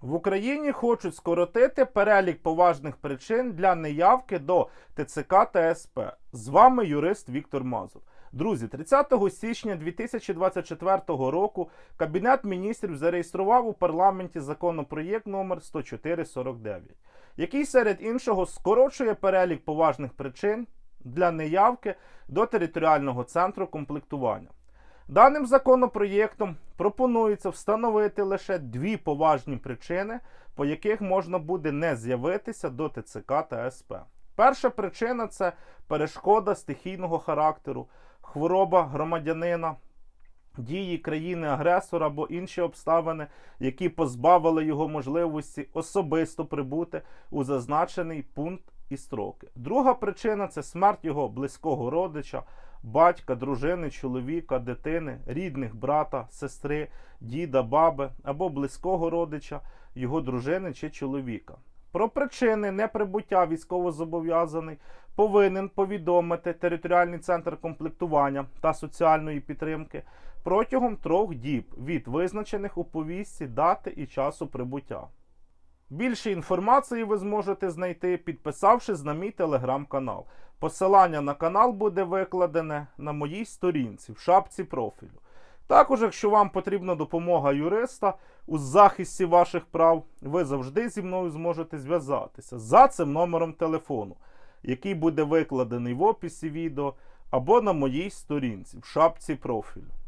В Україні хочуть скоротити перелік поважних причин для неявки до ТЦК та СП. З вами юрист Віктор Мазур. Друзі, 30 січня 2024 року Кабінет міністрів зареєстрував у парламенті законопроєкт номер 10449, який серед іншого скорочує перелік поважних причин для неявки до територіального центру комплектування. Даним законопроєктом пропонується встановити лише дві поважні причини, по яких можна буде не з'явитися до ТЦК та СП. Перша причина це перешкода стихійного характеру, хвороба громадянина, дії країни-агресора або інші обставини, які позбавили його можливості особисто прибути у зазначений пункт і строки. Друга причина це смерть його близького родича, батька, дружини, чоловіка, дитини, рідних брата, сестри, діда, баби або близького родича, його дружини чи чоловіка. Про причини неприбуття військовозобов'язаний повинен повідомити територіальний центр комплектування та соціальної підтримки протягом трьох діб від визначених у повістці дати і часу прибуття. Більше інформації ви зможете знайти, підписавшись на мій телеграм-канал. Посилання на канал буде викладене на моїй сторінці в шапці профілю. Також, якщо вам потрібна допомога юриста у захисті ваших прав, ви завжди зі мною зможете зв'язатися за цим номером телефону, який буде викладений в описі відео або на моїй сторінці в шапці профілю.